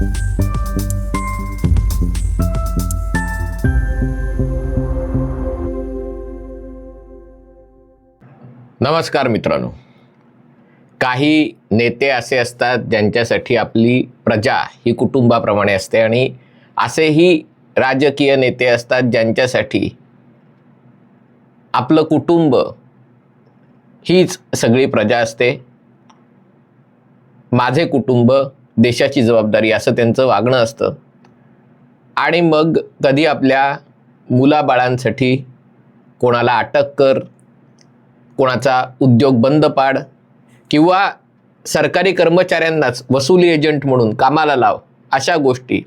नमस्कार मित्रांनो. काही नेते असे असतात ज्यांच्यासाठी आपली प्रजा ही कुटुंबाप्रमाणे असते आणि असेही राजकीय नेते असतात ज्यांच्यासाठी आपलं कुटुंब हीच सगळी प्रजा असते. माझे कुटुंब देशाची जबाबदारी असं त्यांचं वागणं असतं. आणि मग कधी आपल्या मुलाबाळांसाठी कोणाला अटक कर कोणाचा उद्योग बंद पाड किंवा सरकारी कर्मचाऱ्यांनाच वसुली एजंट म्हणून कामाला लाव अशा गोष्टी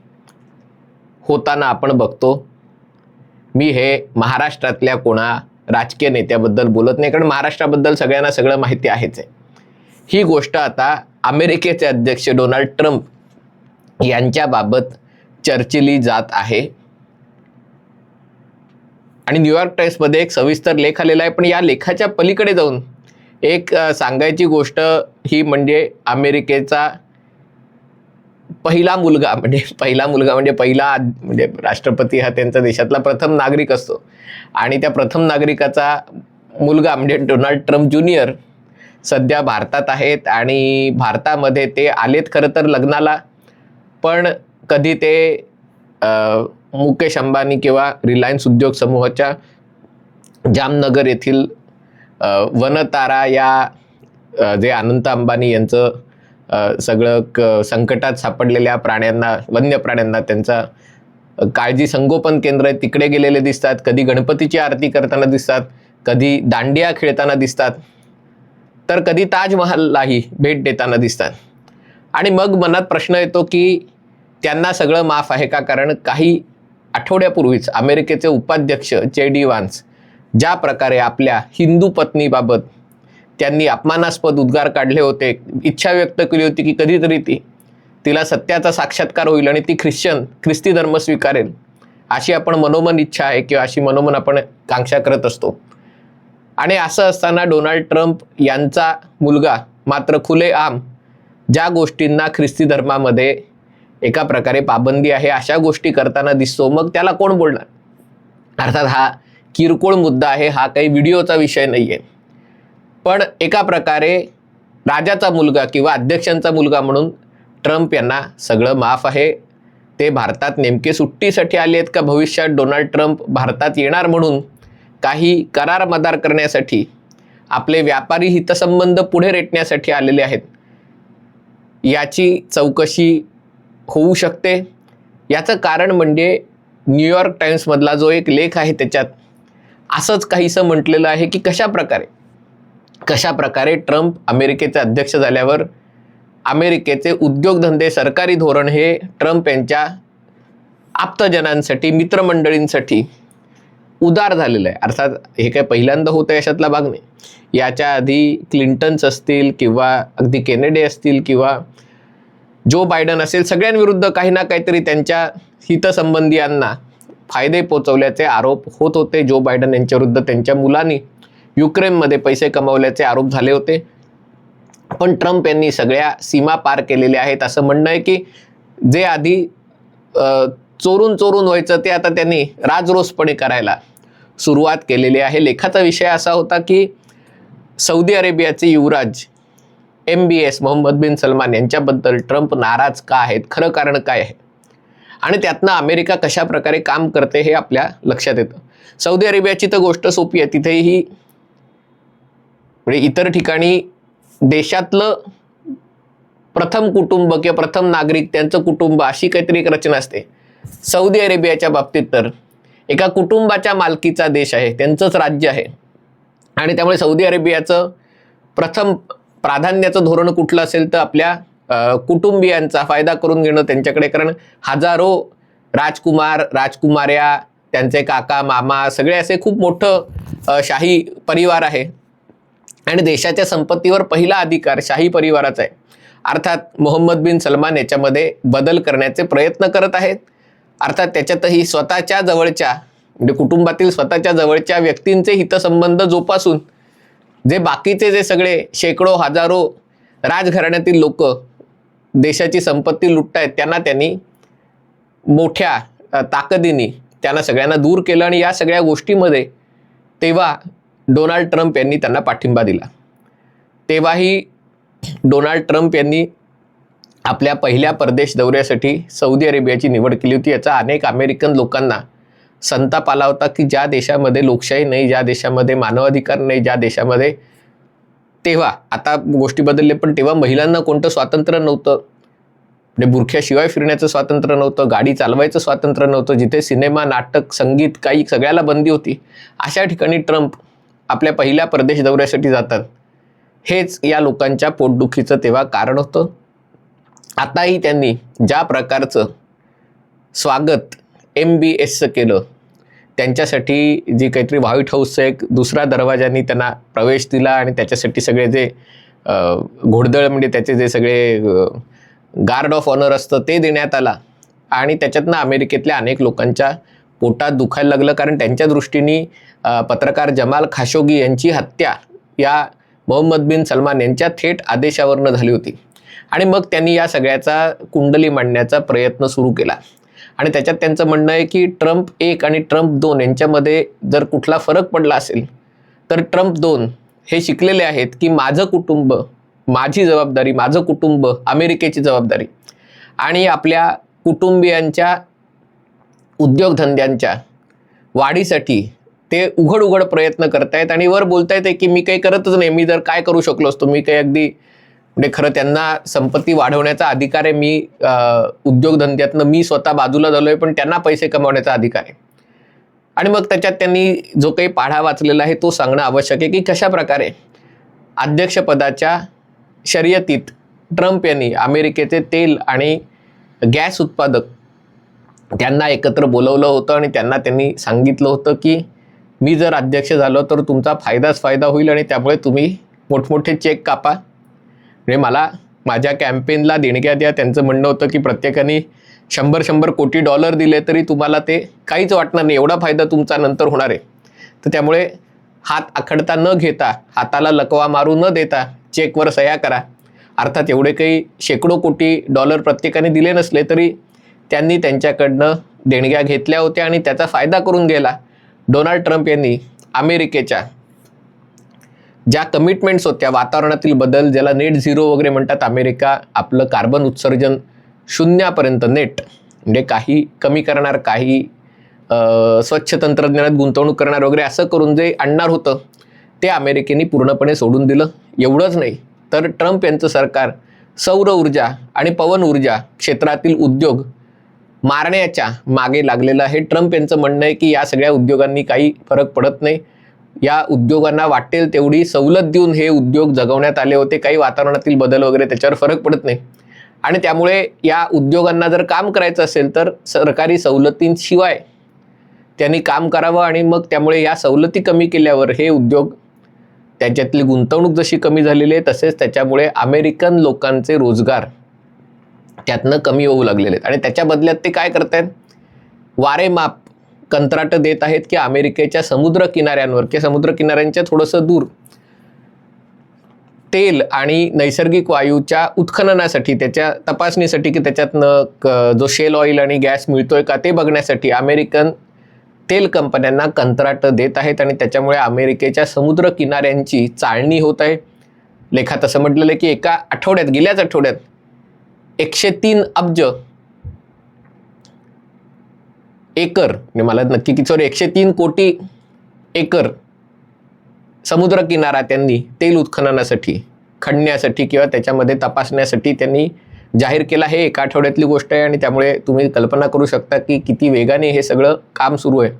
होताना आपण बघतो. मी हे महाराष्ट्रातल्या कोणा राजकीय नेत्याबद्दल बोलत नाही कारण महाराष्ट्राबद्दल सगळ्यांना सगळं माहिती आहेच आहे. ही गोष्ट आता अमेरिकेचे अध्यक्ष डोनाल्ड ट्रम्प यांच्याबाबत चर्चिली जात आहे. आणि न्यूयॉर्क टाइम्समध्ये एक सविस्तर लेख आलेला आहे पण या लेखाच्या पलीकडे जाऊन एक सांगायची गोष्ट ही म्हणजे अमेरिकेचा पहिला मुलगा म्हणजे पहिला मुलगा म्हणजे पहिला आद- म्हणजे राष्ट्रपती हा त्यांचा देशातला प्रथम नागरिक असतो. आणि त्या प्रथम नागरिकाचा मुलगा म्हणजे डोनाल्ड ट्रम्प ज्युनियर सध्या भारतात आहेत आणि भारतामध्ये ते आलेत खरं तर लग्नाला पण कधी ते मुकेश अंबानी किंवा रिलायन्स उद्योग समूहाच्या जामनगर येथील वनतारा या जे अनंत अंबानी यांचं सगळं क संकटात सापडलेल्या प्राण्यांना वन्य प्राण्यांना त्यांचा काळजी संगोपन केंद्र आहे तिकडे गेलेले दिसतात कधी गणपतीची आरती करताना दिसतात कधी दांडिया खेळताना दिसतात. तर कधी ताजमहललाही भेट देताना दिसतात. आणि मग मनात प्रश्न येतो की त्यांना सगळं माफ आहे का? कारण काही आठवड्यापूर्वीच अमेरिकेचे उपाध्यक्ष जे डी वान्स ज्या प्रकारे आपल्या हिंदू पत्नीबाबत त्यांनी अपमानास्पद उद्गार काढले होते इच्छा व्यक्त केली होती की कधीतरी ती तिला सत्याचा साक्षात्कार होईल आणि ती ख्रिश्चन ख्रिस्ती धर्म स्वीकारेल अशी आपण मनोमन इच्छा आहे किंवा अशी मनोमन आपण कांक्षा करत असतो. आणि असं असताना डोनाल्ड ट्रम्प यांचा मुलगा मात्र खुलेआम ज्या गोष्टींना ख्रिस्ती धर्मामध्ये एका प्रकारे पाबंदी आहे अशा गोष्टी करताना दिसतो. मग त्याला कोण बोलणार? अर्थात हा किरकोळ मुद्दा आहे हा काही व्हिडिओचा विषय नाही आहे पण एका प्रकारे राजाचा मुलगा किंवा अध्यक्षांचा मुलगा म्हणून ट्रम्प यांना सगळं माफ आहे. ते भारतात नेमके सुट्टीसाठी आले आहेत का? भविष्यात डोनाल्ड ट्रम्प भारतात येणार म्हणून काही करार मदार करण्यासाठी आपले व्यापारी हितसंबंध पुढे रेटण्यासाठी आलेले आहेत. याची चौकशी होऊ शकते. याचं कारण म्हणजे न्यूयॉर्क टाईम्समधला जो एक लेख आहे त्याच्यात असंच काहीसं म्हटलेलं आहे की कशा प्रकारे कशा प्रकारे ट्रम्प अमेरिकेचे अध्यक्ष झाल्यावर अमेरिकेचे उद्योगधंदे सरकारी धोरण हे ट्रम्प यांच्या आप्तजनांसाठी मित्रमंडळींसाठी उदार झालेलं आहे. अर्थात हे काय पहिल्यांदा होतं याच्यातला भाग नाही. याच्या आधी क्लिंटन्स असतील किंवा अगदी केनेडे असतील किंवा जो बायडन असेल सगळ्यांविरुद्ध काही ना काहीतरी त्यांच्या हितसंबंधियांना फायदे पोचवल्याचे आरोप होत होते. जो बायडन यांच्याविरुद्ध त्यांच्या मुलांनी युक्रेनमध्ये पैसे कमावल्याचे आरोप झाले होते. पण ट्रम्प यांनी सगळ्या सीमा पार केलेल्या आहेत असं म्हणणं आहे की जे आधी चोरून चोरून व्हायचं ते आता त्यांनी राजरोसपणे करायला सुरुवात केलेली आहे. लेखाचा विषय असा होता की सौदी अरेबियाचे युवराज M B S Mohammed bin Salman यांच्याबद्दल ट्रम्प नाराज का आहेत? खरं कारण काय आहे? आणि त्यातनं अमेरिका कशा प्रकारे काम करते हे आपल्या लक्षात येतं. सौदी अरेबियाची तर गोष्ट सोपी आहे. तिथेही म्हणजे इतर ठिकाणी देशातलं प्रथम कुटुंब किंवा प्रथम नागरिक त्यांचं कुटुंब अशी काहीतरी एक रचना असते. सौदी अरेबियाच्या बाबतीत तर एका कुटुंबाच्या मालकीचा देश आहे त्यांचंच राज्य आहे. आणि त्यामुळे सौदी अरेबियाचं प्रथम प्राधान्याचं धोरण कुठलं असेल तर आपल्या कुटुंबियांचा फायदा करून घेणं त्यांच्याकडे. कारण हजारो राजकुमार राजकुमार्या त्यांचे काका मामा सगळे असे खूप मोठं शाही परिवार आहे. आणि देशाच्या संपत्तीवर पहिला अधिकार शाही परिवाराचा आहे. अर्थात मोहम्मद बिन सलमान याच्यामध्ये बदल करण्याचे प्रयत्न करत आहेत. अर्थात त्याच्यातही स्वतःच्या जवळच्या म्हणजे कुटुंबातील स्वतःच्या जवळच्या व्यक्तींचे हितसंबंध जोपासून जे बाकीचे जे सगळे शेकडो हजारो राजघराण्यातील लोक देशाची संपत्ती लुटतायत त्यांना त्यांनी मोठ्या ताकदीने त्यांना सगळ्यांना दूर केलं आणि या सगळ्या गोष्टीमध्ये तेव्हा डोनाल्ड ट्रम्प यांनी त्यांना पाठिंबा दिला. तेव्हाही डोनाल्ड ट्रम्प यांनी आपल्या पहिल्या परदेश दौऱ्यासाठी सौदी अरेबियाची निवड केली होती. याचा अनेक अमेरिकन लोकांना संताप आला होता की ज्या देशामध्ये लोकशाही नाही ज्या देशामध्ये मानवाधिकार नाही ज्या देशामध्ये तेव्हा आता गोष्टी बदलले पण तेव्हा महिलांना कोणतं स्वातंत्र्य नव्हतं. म्हणजे बुरख्याशिवाय फिरण्याचं स्वातंत्र्य नव्हतं गाडी चालवायचं स्वातंत्र्य नव्हतं जिथे सिनेमा नाटक संगीत काही सगळ्याला बंदी होती. अशा ठिकाणी ट्रम्प आपल्या पहिल्या परदेश दौऱ्यासाठी जातात. हेच या लोकांच्या पोटदुखीचं तेव्हा कारण होतं. आताही त्यांनी ज्या प्रकारचं स्वागत एम बी एसचं केलं त्यांच्यासाठी जी काहीतरी व्हाईट हाऊसचं एक दुसरा दरवाजानी त्यांना प्रवेश दिला आणि त्याच्यासाठी सगळे जे घोडदळ म्हणजे त्याचे जे सगळे गार्ड ऑफ ऑनर असतं ते देण्यात आला. आणि त्याच्यातनं अमेरिकेतल्या अनेक लोकांच्या पोटात दुखायला लागलं कारण त्यांच्या दृष्टीने पत्रकार जमाल खाशोगी यांची हत्या या मोहम्मद बिन सलमान यांच्या थेट आदेशावरनं झाली होती. आणि मग त्यांनी या सगळ्याचा कुंडली मांडण्याचा प्रयत्न सुरू केला. आणि त्याच्यात त्यांचं म्हणणं आहे की ट्रम्प एक आणि ट्रम्प दोन यांच्यामध्ये जर कुठला फरक पडला असेल तर ट्रम्प दोन हे शिकलेले आहेत की माझं कुटुंब माझी जबाबदारी माझं कुटुंब अमेरिकेची जबाबदारी आणि आपल्या कुटुंबियांच्या उद्योगधंद्यांच्या वाढीसाठी ते उघड उघड प्रयत्न करतायत आणि वर बोलतायत की मी काही करतच नाही मी जर काय करू शकलो असतो मी काही अगदी म्हणजे खरं त्यांना संपत्ती वाढवण्याचा अधिकार आहे मी उद्योगधंद्यातनं मी स्वतः बाजूला झालोय पण त्यांना पैसे कमावण्याचा अधिकार आहे. आणि मग त्याच्यात त्यांनी जो काही पाढा वाचलेला आहे तो सांगणं आवश्यक आहे की कशा प्रकारे अध्यक्षपदाच्या शर्यतीत ट्रम्प यांनी अमेरिकेचे तेल आणि गॅस उत्पादक त्यांना एकत्र बोलवलं होतं आणि त्यांना त्यांनी सांगितलं होतं की मी जर अध्यक्ष झालो तर तुमचा फायदाच फायदा होईल आणि त्यामुळे तुम्ही मोठमोठे चेक कापा. म्हणजे मला माझ्या कॅम्पेनला देणग्या द्या. त्यांचं म्हणणं होतं की प्रत्येकाने शंभर शंभर कोटी डॉलर दिले तरी तुम्हाला ते काहीच वाटणार नाही. एवढा फायदा तुमचा नंतर होणार आहे. तर त्यामुळे हात आखडता न घेता हाताला लकवा मारू न देता चेकवर सह्या करा. अर्थात एवढे काही शेकडो कोटी डॉलर प्रत्येकाने दिले नसले तरी त्यांनी त्यांच्याकडनं देणग्या घेतल्या होत्या आणि त्याचा फायदा करून गेला. डोनाल्ड ट्रम्प यांनी अमेरिकेच्या ज्या कमिटमेंट्स होत्या वातावरणातील बदल ज्याला नेट झिरो वगैरे म्हणतात अमेरिका आपलं कार्बन उत्सर्जन शून्यापर्यंत नेट म्हणजे काही कमी करणार काही स्वच्छ तंत्रज्ञानात गुंतवणूक करणार वगैरे असं करून जे आणणार होतं ते अमेरिकेने पूर्णपणे सोडून दिलं. एवढंच नाही तर ट्रम्प यांचं सरकार सौर ऊर्जा आणि पवन ऊर्जा क्षेत्रातील उद्योग मारण्याच्या मागे लागलेलं आहे. ट्रम्प यांचं म्हणणं आहे की या सगळ्या उद्योगांनी काही फरक पडत नाही. या उद्योगांना वाटेल तेवढी सवलत देऊन हे उद्योग जगवण्यात आले होते. काही वातावरणातील बदल वगैरे त्याच्यावर फरक पडत नाही. आणि त्यामुळे या उद्योगांना जर काम करायचं असेल तर सरकारी सवलतींशिवाय त्यांनी काम करावं आणि मग त्यामुळे या सवलती कमी केल्यावर हे उद्योग त्याच्यातली गुंतवणूक जशी कमी झालेली आहे तसेच त्याच्यामुळे अमेरिकन लोकांचे रोजगार त्यातनं कमी होऊ लागलेले आहेत. आणि त्याच्या बदल्यात ते काय करतायत? वारेमाप कंत्राट देत आहेत की अमेरिकेच्या समुद्र किनाऱ्यांवर किंवा समुद्र किनाऱ्यांच्या थोडंसं दूर. तेल आणि नैसर्गिक वायूच्या उत्खननासाठी त्याच्या तपासणीसाठी की त्याच्यातनं क- जो शेल ऑइल आणि गॅस मिळतोय का ते बघण्यासाठी अमेरिकन तेल कंपन्यांना कंत्राटं देत आहेत आणि त्याच्यामुळे अमेरिकेच्या समुद्र किनाऱ्यांची चाळणी होत आहे. लेखात असं म्हटलेलं आहे की एका आठवड्यात गेल्याच आठवड्यात एकशे तीन अब्ज एकर म्हणजे मला नक्की की सॉरी एकशे तीन कोटी एकर समुद्र किनारा त्यांनी तेल उत्खननासाठी खणण्यासाठी किंवा त्याच्यामध्ये तपासण्यासाठी त्यांनी जाहीर केला. हे एका आठवड्यातली गोष्ट आहे आणि त्यामुळे तुम्ही कल्पना करू शकता की किती वेगाने हे सगळं काम सुरू आहे.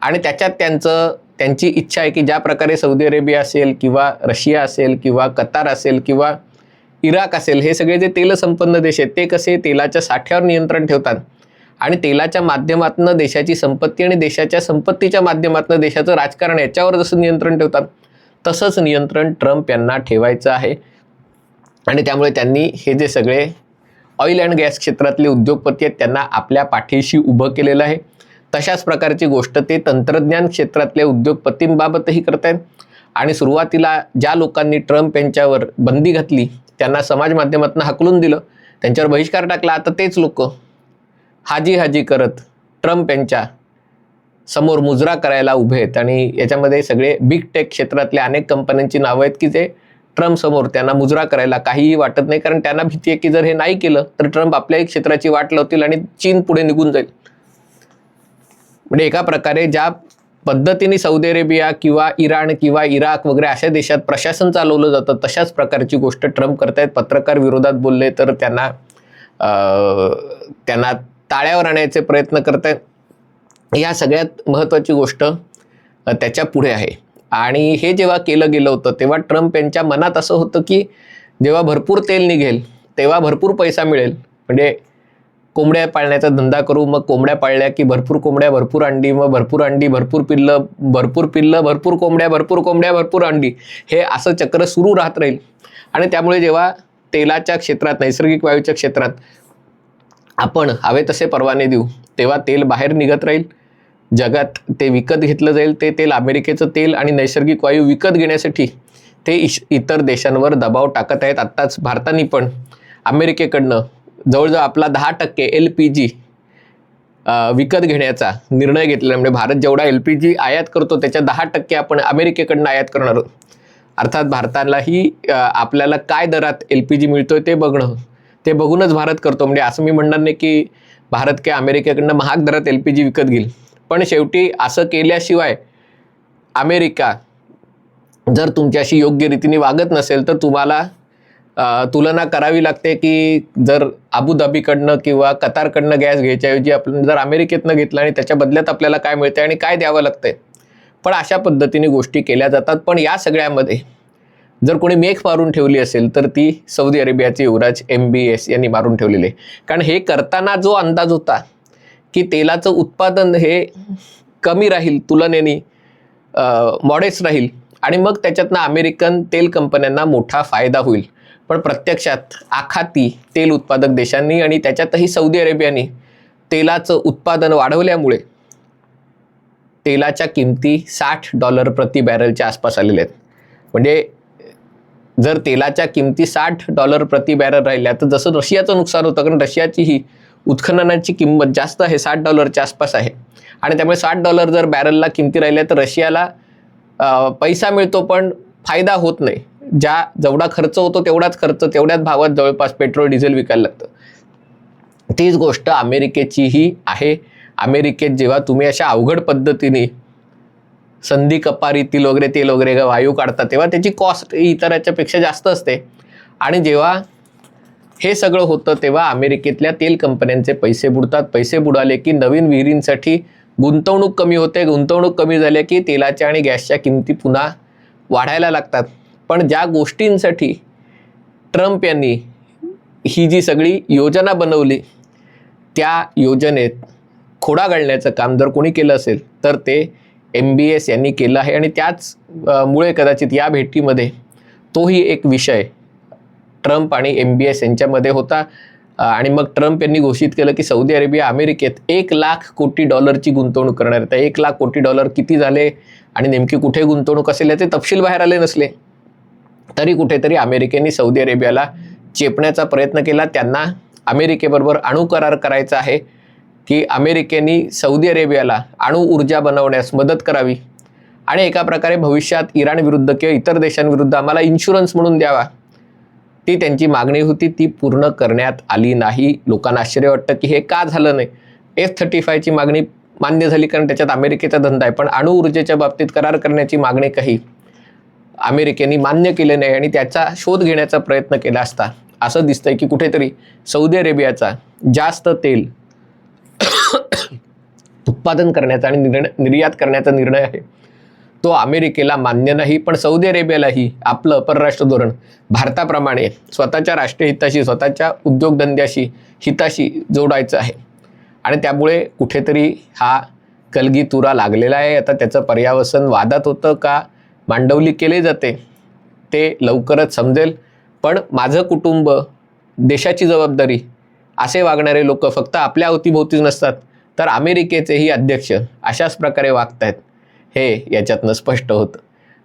आणि त्याच्यात त्यांचं त्यांची इच्छा आहे की ज्या प्रकारे सौदी अरेबिया असेल किंवा रशिया असेल किंवा कतार असेल किंवा इराक असेल हे सगळे जे तेलसंपन्न देश आहेत ते कसे तेलाच्या साठ्यावर नियंत्रण ठेवतात? आणि तेलाच्या माध्यमातून देशाची संपत्ती आणि देशाच्या संपत्तीच्या माध्यमातून देशाचं राजकारण याच्यावर जसं नियंत्रण ठेवतात तसंच नियंत्रण ट्रम्प यांना ठेवायचं आहे. आणि त्यामुळे त्यांनी हे जे सगळे ऑइल अँड गॅस क्षेत्रातले उद्योगपती आहेत त्यांना आपल्या पाठीशी उभं केलेलं आहे. तशाच प्रकारची गोष्ट ते तंत्रज्ञान क्षेत्रातल्या उद्योगपतींबाबतही करत आहेत आणि सुरुवातीला ज्या लोकांनी ट्रम्प यांच्यावर बंदी घातली त्यांना समाज माध्यमातून हाकलून दिलं त्यांच्यावर बहिष्कार टाकला आता तेच लोक हाजी हाजी करत ट्रम्प यांच्या समोर मुजरा करायला उभे आहेत. आणि याच्यामध्ये सगळे बिग टेक क्षेत्रातल्या अनेक कंपन्यांची नावं आहेत की ते ट्रम्प समोर त्यांना मुजरा करायला काहीही वाटत नाही. कारण त्यांना भीती आहे की जर हे नाही केलं तर ट्रम्प आपल्याही क्षेत्राची वाट लावतील आणि चीन पुढे निघून जाईल. म्हणजे एका प्रकारे ज्या पद्धतीने सौदी अरेबिया किंवा इराण किंवा इराक वगैरे अशा देशात प्रशासन चालवलं जातं तशाच प्रकारची गोष्ट ट्रम्प करतायत. पत्रकार विरोधात बोलले तर त्यांना त्यांना ताळ्यावर आणायचे प्रयत्न करतायत या सगळ्यात महत्त्वाची गोष्ट त्याच्या पुढे आहे. आणि हे जेव्हा केलं गेलं होतं तेव्हा ट्रम्प यांच्या मनात असं होतं की जेव्हा भरपूर तेल निघेल तेव्हा भरपूर पैसा मिळेल. म्हणजे कोंबड्या पाळण्याचा धंदा करू मग कोंबड्या पाळल्या की भरपूर कोंबड्या भरपूर अंडी मग भरपूर अंडी भरपूर पिल्लं भरपूर पिल्लं भरपूर कोंबड्या भरपूर कोंबड्या भरपूर अंडी. हे असं चक्र सुरू राहत राहील. आणि त्यामुळे जेव्हा तेलाच्या क्षेत्रात नैसर्गिक वायूच्या क्षेत्रात आपण हवे तसे परवाने देऊ. तेव्हा तेल बाहेर निघत राहील. जगात ते विकत घेतलं जाईल ते तेल अमेरिकेचं तेल आणि नैसर्गिक वायू विकत घेण्यासाठी ते इश इतर देशांवर दबाव टाकत आहेत. आत्ताच भारताने पण अमेरिकेकडनं जवळजवळ आपला दहा टक्के एल पी जी विकत घेण्याचा निर्णय घेतलेला म्हणजे भारत जेवढा एल पी जी आयात करतो त्याच्या दहा टक्के आपण अमेरिकेकडनं आयात करणार आहोत. अर्थात भारतालाही आपल्याला काय दरात एल पी जी मिळतोय ते बघणं. ते बघूनच भारत करतो. म्हणजे असं मी म्हणणार नाही की भारत काय अमेरिकेकडनं महाग दरात एल पी जी विकत घेईल. पण शेवटी असं केल्याशिवाय अमेरिका जर तुमच्याशी योग्य रीतीने वागत नसेल तर तुम्हाला तुलना करावी लागते की जर अबुधाबीकडनं किंवा कतारकडनं गॅस घ्यायच्याऐवजी आपण जर अमेरिकेतनं घेतलं आणि त्याच्या बदल्यात आपल्याला काय मिळते आणि काय द्यावं लागतंय. पण अशा पद्धतीने गोष्टी केल्या जातात. पण या सगळ्यामध्ये जर कोणी मेख मारून ठेवली असेल तर ती सौदी अरेबियाचे युवराज एम बी एस यांनी मारून ठेवलेली. आहे कारण हे करताना जो अंदाज होता की तेलाचं उत्पादन हे कमी राहील तुलनेने मॉडेस्ट राहील आणि मग त्याच्यातनं अमेरिकन तेल कंपन्यांना मोठा फायदा होईल. पण प्रत्यक्षात आखाती तेल उत्पादक देशांनी आणि त्याच्यातही सौदी अरेबियाने तेलाचं उत्पादन वाढवल्यामुळे तेलाच्या किमती साठ डॉलर प्रति बॅरलच्या आसपास आलेल्या आहेत. म्हणजे जर तेलाच्या किमती साठ डॉलर प्रति बॅरल राहिल्या तर जसं रशियाचं नुकसान होतं कारण रशियाची ही उत्खननाची किंमत जास्त आहे साठ डॉलरच्या आसपास आहे. आणि त्यामुळे साठ डॉलर जर बॅरलला किमती राहिल्या तर रशियाला पैसा मिळतो पण फायदा होत नाही. ज्या जेवढा खर्च होतो तेवढाच खर्च तेवढ्याच भावात जवळपास पेट्रोल डिझेल विकायला लागतं. तीच गोष्ट अमेरिकेचीही आहे. अमेरिकेत जेव्हा तुम्ही अशा अवघड पद्धतीने संधी कपारीतील वगैरे तेल वगैरे वायू काढतात. तेव्हा त्याची कॉस्ट इतराच्या पेक्षा जास्त असते. आणि जेव्हा हे सगळं होतं तेव्हा अमेरिकेतल्या तेल कंपन्यांचे पैसे बुडतात. पैसे बुडाले की नवीन विहिरींसाठी गुंतवणूक कमी होते. गुंतवणूक कमी झाल्या की तेलाच्या आणि गॅसच्या किमती पुन्हा वाढायला लागतात. पण ज्या गोष्टींसाठी ट्रम्प यांनी ही जी सगळी योजना बनवली त्या योजनेत खोडा घालण्याचं काम जर कोणी केलं असेल तर ते एम बी एस यांनी केलं आहे आणि त्याच मुळे कदाचित या भेटीमध्ये तोही एक विषय ट्रम्प आणि एम बी एस यांच्यामध्ये होता. आणि मग ट्रम्प यांनी घोषित केलं की सौदी अरेबिया अमेरिकेत एक लाख कोटी डॉलरची गुंतवणूक करणार आहे. तर एक लाख कोटी डॉलर किती झाले आणि नेमकी कुठे गुंतवणूक असेल याचे तपशील बाहेर आले नसले. तरी कुठेतरी अमेरिकेने सौदी अरेबियाला चेपण्याचा प्रयत्न केला. त्यांना अमेरिकेबरोबर अणु करार करायचा आहे. की अमेरिकेने सौदी अरेबियाला अणु ऊर्जा बनवण्यास मदत करावी. आणि एका प्रकारे भविष्यात इराण विरुद्ध किंवा इतर देशांविरुद्ध आम्हाला इन्शुरन्स म्हणून द्यावा. ती त्यांची मागणी होती ती पूर्ण करण्यात आली नाही. लोकांना आश्चर्य वाटतं की हे का झालं नाही? एफ थर्टी फायची मागणी मान्य झाली कारण त्याच्यात अमेरिकेचा धंदा आहे. पण अणु ऊर्जेच्या बाबतीत करार करण्याची मागणी काही अमेरिकेने मान्य केले नाही आणि त्याचा शोध घेण्याचा प्रयत्न केला असता. असं दिसतंय की कुठेतरी सौदी अरेबियाचा जास्त तेल उत्पादन करण्याचा आणि निर्णय निर्यात करण्याचा निर्णय आहे. तो अमेरिकेला मान्य नाही पण सौदी अरेबियालाही आपलं परराष्ट्र धोरण भारताप्रमाणे स्वतःच्या राष्ट्रीय हिताशी स्वतःच्या उद्योगधंद्याशी हिताशी जोडायचं आहे. आणि त्यामुळे कुठेतरी हा कलगी तुरा लागलेला आहे. आता त्याचं पर्यावसन वादात होतं का? मांडवली केले जाते. ते लवकरच समजेल. पण माझं कुटुंब देशाची जबाबदारी असे वागणारे लोक फक्त आपल्या अवतीभोवतीच नसतात तर अमेरिकेचेही अध्यक्ष अशाच प्रकारे वागत आहेत हे याच्यातनं स्पष्ट होतं.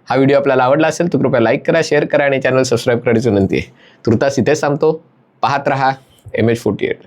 हा व्हिडिओ आपल्याला आवडला असेल तर कृपया लाईक करा शेअर करा आणि चॅनल सबस्क्राईब करायची विनंती आहे. तुर्तास इथेच थांबतो. पाहत रहा एम एच फोर्टी एट